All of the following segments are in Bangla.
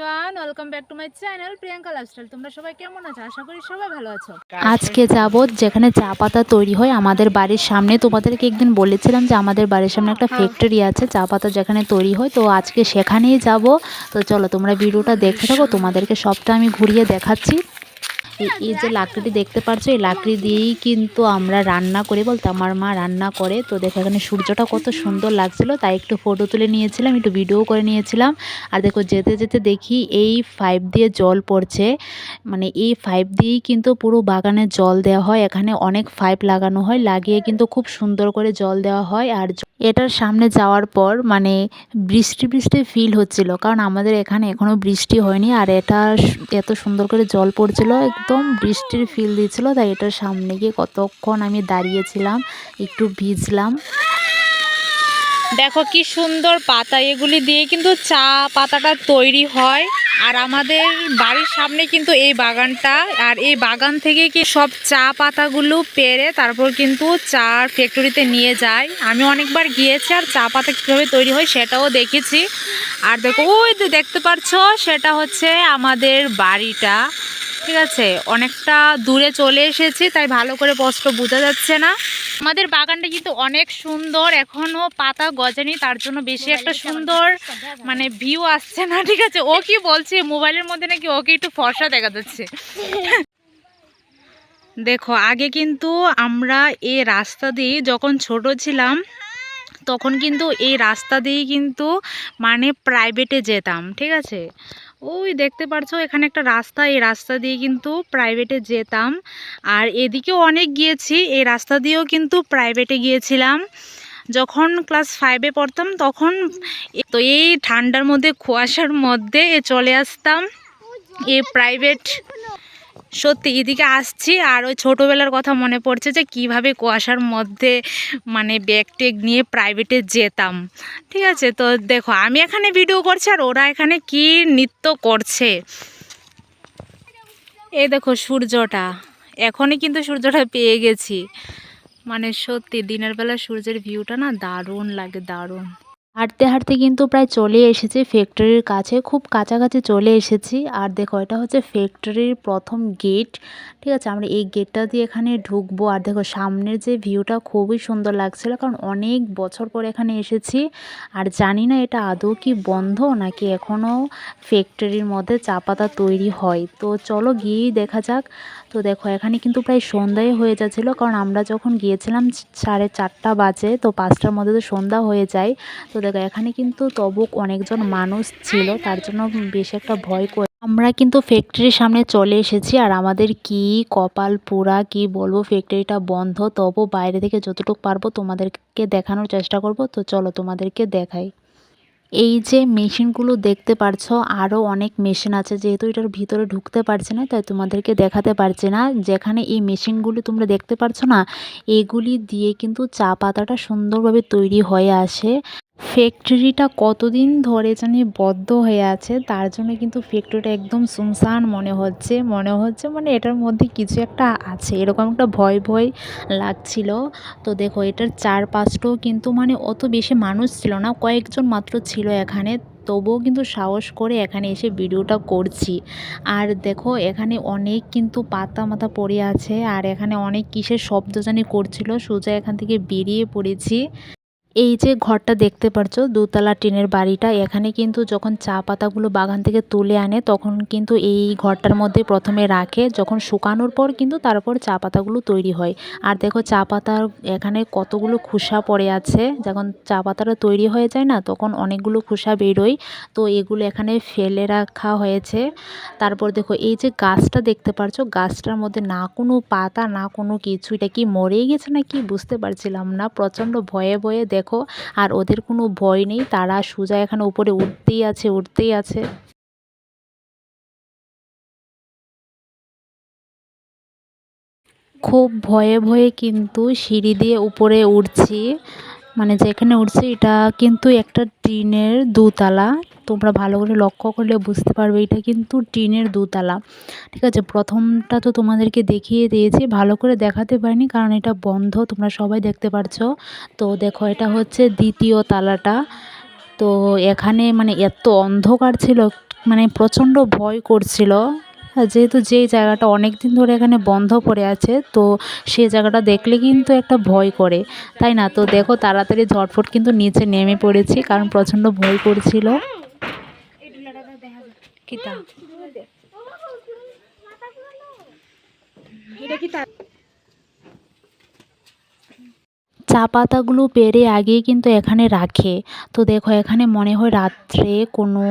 Everyone welcome back to my channel Priyanka lifestyle তোমরা সবাই কেমন আছো? আশা করি সবাই ভালো আছো। আজকে যাব যেখানে চা পাতা তৈরি হয় আমাদের বাড়ির সামনে। তোমাদেরকে একদিন বলেছিলাম যে আমাদের বাড়ির সামনে একটা ফ্যাক্টরি আছে চা পাতা যেখানে তৈরি হয়। তো আজকে সেখানেই যাব। তো চলো তোমরা ভিডিওটা দেখে থাকো তোমাদেরকে সবটা আমি ঘুরিয়ে দেখাচ্ছি। এই- যে লাকড়িটি দেখতে পাচ্ছ এই লাকড়ি দিয়েই কিন্তু আমরা রান্না করি বলতে আমার মা রান্না করে। তো দেখো, এখানে সূর্যটা কত সুন্দর লাগছিল, তাই একটু ফটো তুলে নিয়েছিলাম, একটু ভিডিও করে নিয়েছিলাম। আর দেখো, যেতে যেতে দেখি এই পাইপ দিয়ে জল পড়ছে। মানে এই পাইপ দিয়েই কিন্তু পুরো বাগানে জল দেওয়া হয়। এখানে অনেক পাইপ লাগানো হয়, লাগিয়ে কিন্তু খুব সুন্দর করে জল দেওয়া হয়। আর এটার সামনে যাওয়ার পর মানে বৃষ্টি বৃষ্টি ফিল হচ্ছিল, কারণ আমাদের এখানে এখনও বৃষ্টি হয়নি। আর এটা এত সুন্দর করে জল পড়ছিল একদম বৃষ্টির ফিল দিচ্ছিল, তাই এটার সামনে গিয়ে কতক্ষণ আমি দাঁড়িয়েছিলাম, একটু ভিজলাম। দেখো কি সুন্দর পাতা, এগুলি দিয়ে কিন্তু চা পাতাটা তৈরি হয়। আর আমাদের বাড়ির সামনে কিন্তু এই বাগানটা, আর এই বাগান থেকে কি সব চা পাতাগুলো পেরে তারপর কিন্তু চা ফ্যাক্টরিতে নিয়ে যায়। আমি অনেকবার গিয়েছি আর চা পাতা কীভাবে তৈরি হয় সেটাও দেখেছি। আর দেখো, ওই দেখতে পাচ্ছ, সেটা হচ্ছে আমাদের বাড়িটা। ঠিক আছে অনেকটা দূরে চলে এসেছি তাই ভালো করে স্পষ্ট বোঝা যাচ্ছে না। আমাদের বাগানটা কিন্তু অনেক সুন্দর এখনও পাতা গজেনি তার জন্য বেশি একটা সুন্দর মানে ভিউ আসছে না ঠিক আছে? ও কি বলছে মোবাইলের মধ্যে নাকি ওকে একটু ফর্সা দেখা যাচ্ছে? দেখো আগে কিন্তু আমরা এই রাস্তা দিয়ে যখন ছোট ছিলাম তখন কিন্তু এই রাস্তা দিয়েই কিন্তু মানে প্রাইভেটে যেতাম ঠিক আছে? ওই দেখতে পারছ, এখানে একটা রাস্তা, এই রাস্তা দিয়ে কিন্তু প্রাইভেটে যেতাম। আর এদিকেও অনেক গিয়েছি, এই রাস্তা দিয়েও কিন্তু প্রাইভেটে গিয়েছিলাম। যখন ক্লাস ফাইভে পড়তাম, তখন তো এই ঠান্ডার মধ্যে, কুয়াশার মধ্যে চলে আসতাম। এ প্রাইভেট সত্যি এদিকে আসছি আর ওই ছোটোবেলার কথা মনে পড়ছে যে কীভাবে কুয়াশার মধ্যে মানে ব্যাগ টেগ নিয়ে প্রাইভেটে যেতাম। ঠিক আছে? তো দেখো, আমি এখানে ভিডিও করছি আর ওরা এখানে কি নৃত্য করছে। এই দেখো সূর্যটা। এখনই কিন্তু সূর্যটা পেয়ে গেছি। মানে সত্যি দিনের বেলা সূর্যের ভিউটা না দারুণ লাগে, দারুণ। হাঁটতে হাঁটতে কিন্তু প্রায় চলে এসেছি। ফ্যাক্টরির কাছে, খুব কাছাকাছি চলে এসেছি। আর দেখো, এটা হচ্ছে ফ্যাক্টরির প্রথম গেট। ঠিক আছে, আমরা এই গেটটা দিয়ে এখানে ঢুকবো। আর দেখো, সামনের যে ভিউটা খুবই সুন্দর লাগছিল, কারণ অনেক বছর পর এখানে এসেছি। আর জানি না এটা আদৌ কি বন্ধ নাকি এখনও ফ্যাক্টরির মধ্যে চা পাতা তৈরি হয়। তো চলো গিয়েই দেখা যাক। তো দেখো, এখানে কিন্তু প্রায় সন্ধ্যায় হয়ে যাচ্ছিল, কারণ আমরা যখন গিয়েছিলাম সাড়ে চারটা বাজে, তো পাঁচটার মধ্যে তো সন্ধ্যা হয়ে যায়। তো দেখো, এখানে কিন্তু তবু অনেকজন মানুষ ছিল, তার জন্য বেশি একটা ভয় করে, আমরা কিন্তু ফ্যাক্টরির সামনে চলে এসেছি, আর আমাদের কি কপাল পোড়া, কি বলব ফ্যাক্টরিটা বন্ধ তবু বাইরে থেকে যতটুকু পারব তোমাদেরকে দেখানোর চেষ্টা করব। তো চলো তোমাদেরকে দেখাই। এই যে মেশিনগুলো দেখতে পারছ আরও অনেক মেশিন আছে, যেহেতু এটার ভিতরে ঢুকতে পারছে না, তাই তোমাদেরকে দেখাতে পারছে না। যেখানে এই মেশিনগুলি তোমরা দেখতে পারছ না, এগুলি দিয়ে কিন্তু চা পাতাটা সুন্দরভাবে তৈরি হয়ে আসে। ফ্যাক্টরিটা কতদিন ধরে জানি বদ্ধ হয়ে আছে, তার জন্য কিন্তু ফ্যাক্টরিটা একদম শুনশান মনে হচ্ছে মনে হচ্ছে মানে এটার মধ্যে কিছু একটা আছে। এরকম একটা ভয় ভয় লাগছিল। তো দেখো, এটার চারপাশটাও কিন্তু মানে অত বেশি মানুষ ছিল না, কয়েকজন মাত্র ছিল এখানে। তবুও কিন্তু সাহস করে এখানে এসে ভিডিওটা করছি। আর দেখো, এখানে অনেক কিন্তু পাতা মাথা পড়ে আছে, আর এখানে অনেক কিসের শব্দ জানি করছিল। সোজা এখান থেকে বেরিয়ে পড়েছি। এই যে ঘরটা দেখতে পারছ, দোতলা টিনের বাড়িটা, এখানে কিন্তু যখন চা পাতাগুলো বাগান থেকে তুলে আনে, তখন কিন্তু এই ঘরটার মধ্যে প্রথমে রাখে, যখন শুকানোর পর কিন্তু তারপর চা পাতাগুলো তৈরি হয়। আর দেখো চা পাতার এখানে কতগুলো খোসা পড়ে আছে, যখন চা পাতাটা তৈরি হয়ে যায় না, তখন অনেকগুলো খোসা বেরোয়। তো এগুলো এখানে ফেলে রাখা হয়েছে। তারপর দেখো এই যে গাছটা দেখতে পারছ, গাছটার মধ্যে না কোনো পাতা, না কোনো কিছু, এটা কি মরেই গেছে না কি বুঝতে পারছিলাম না, প্রচণ্ড ভয়ে ভয়ে দেখো আর ওদের কোনো ভয় নেই, তারা সোজা এখানে উপরে উঠতেই আছে উঠতেই আছে। খুব ভয়ে ভয়ে কিন্তু সিঁড়ি দিয়ে উপরে উঠছি। মানে যেখানে উঠছে, এটা কিন্তু একটা টিনের দুতলা। তোমরা ভালো করে লক্ষ্য করলে বুঝতে পারবে, এটা কিন্তু টিনের দুতলা। ঠিক আছে, প্রথমটা তো তোমাদেরকে দেখিয়ে দিয়েছি, ভালো করে দেখাতে পারিনি কারণ এটা বন্ধ, তোমরা সবাই দেখতে পারছ। তো দেখো, এটা হচ্ছে দ্বিতীয় তালাটা। তো এখানে মানে এত অন্ধকার ছিল মানে প্রচণ্ড ভয় করছিল। যেহেতু যেই জায়গাটা অনেক দিন ধরে এখানে বন্ধ পড়ে আছে তো সেই জায়গাটা দেখলে কিন্তু একটা ভয় করে তাই না? তো দেখো তাড়াতাড়ি ঝটফট কিন্তু নিচে নেমে পড়েছি কারণ প্রচণ্ড ভয় করছিল। চা পাতাগুলো পেরে আগেই কিন্তু এখানে রাখে। তো দেখো এখানে মনে হয় রাত্রে কোনো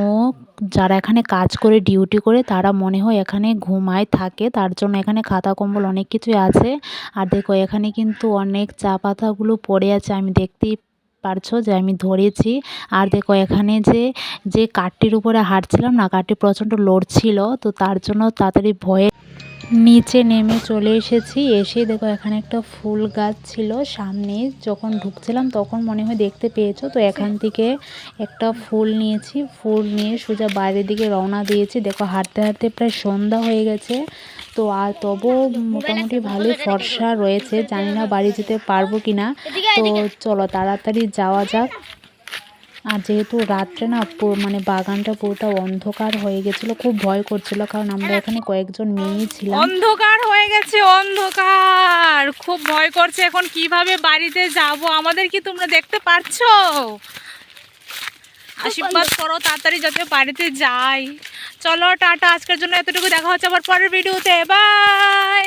যারা এখানে কাজ করে ডিউটি করে, তারা মনে হয় এখানে ঘুমায়, থাকে। তার জন্য এখানে খাতা, কম্বল অনেক কিছুই আছে। আর দেখো, এখানে কিন্তু অনেক চা পাতাগুলো পড়ে আছে। আমি দেখতেই পারছ যে আমি ধরেছি। আর দেখো, এখানে যে যে কাঠটির উপরে হাঁটছিলাম না, কাঠটি প্রচণ্ড লড়ছিল তো তার জন্য তাড়াতাড়ি ভয়ে নিচে নেমে চলে এসেছি। এসে দেখো এখানে একটা ফুল গাছ ছিল সামনে। যখন ঢুকছিলাম তখন মনে হয় দেখতে পেয়েছ? তো এখান থেকে একটা ফুল নিয়েছি। ফুল নিয়ে সোজা বাইরের দিকে রওনা দিয়েছি। দেখো হাঁটতে হাঁটতে প্রায় সন্ধ্যা হয়ে গেছে। তো আর তবুও মোটামুটি ভালোই ফর্সা রয়েছে। জানি না বাড়ি যেতে পারব কি না তো চলো তাড়াতাড়ি যাওয়া যাক। আর যেহেতু রাত্রে না মানে বাগানটা পুরোটা অন্ধকার হয়ে গেছিল খুব ভয় করছিল কারণ আমরা এখানে কয়েকজন মেয়েই ছিলাম। অন্ধকার হয়ে গেছে অন্ধকার! খুব ভয় করছে এখন কীভাবে বাড়িতে যাব? আমাদের কি তোমরা দেখতে পারছ? আশীর্বাদ করো তাড়াতাড়ি যাতে বাড়িতে যাই। চলো টাটা আজকের জন্য এতটুকু দেখা হচ্ছে আবার পরের ভিডিওতে বাই!